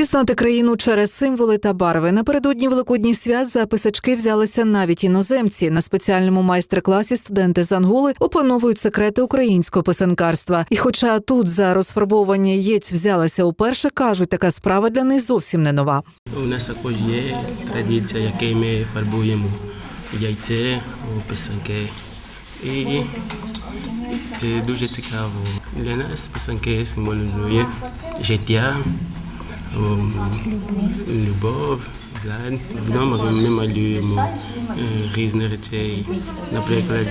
Пізнати країну через символи та барви. Напередодні великодніх свят за писачки взялися навіть іноземці. На спеціальному майстер-класі студенти з Анголи опановують секрети українського писанкарства. І, хоча тут за розфарбовування яєць взялися уперше, кажуть, така справа для них зовсім не нова. У нас також є традиція, яка ми фарбуємо яйце у писанки. І це дуже цікаво. Для нас писанки символізує життя, любов. Вдома ми малюємо різні речей. Наприклад,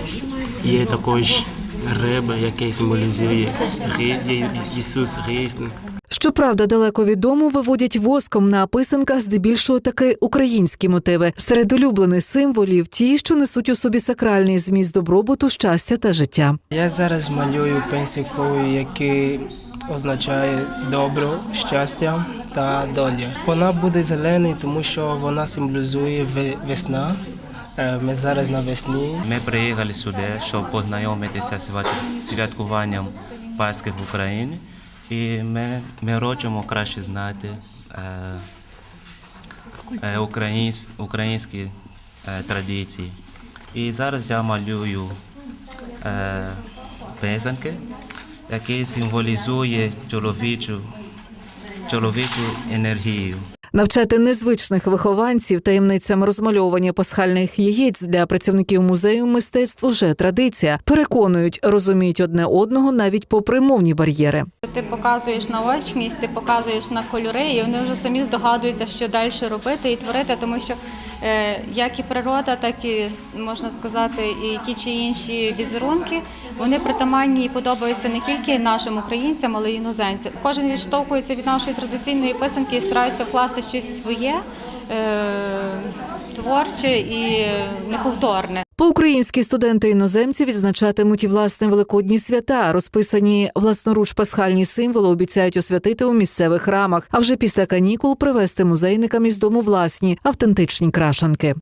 є також риба, яка символізує Ісус Христос. Щоправда, далеко від дому виводять воском на писанках здебільшого таки українські мотиви. Серед улюблених символів ті, що несуть у собі сакральний зміст добробуту, щастя та життя. Я зараз малюю пенсикою, який означає добро, щастя та доля. Вона буде зеленою, тому що вона символізує ве- весна. Е, Ми зараз на весні. Ми приїхали сюди, щоб познайомитися з святкуванням Пасхи в Україні. І ми, ми хочемо краще знати е, е, українсь, українські е, традиції. І зараз я малюю е, писанки, Jakie simbolizuje cholovichu cholovichu energio Навчати незвичних вихованців таємницям розмальовування пасхальних яєць для працівників музею мистецтв уже традиція. Переконують, розуміють одне одного навіть попри мовні бар'єри. Ти показуєш наочність, ти показуєш на кольори, і вони вже самі здогадуються, що далі робити і творити, тому що е, як і природа, так і можна сказати, і ті чи інші візерунки, вони притаманні і подобаються не тільки нашим українцям, але й іноземцям. Кожен відштовхується від нашої традиційної писанки і старається вкласти щось своє, е, творче і неповторне. По-українськи студенти іноземці відзначатимуть і власне великодні свята. Розписані власноруч пасхальні символи обіцяють освятити у місцевих храмах. А вже після канікул привезти музейникам із дому власні автентичні крашанки.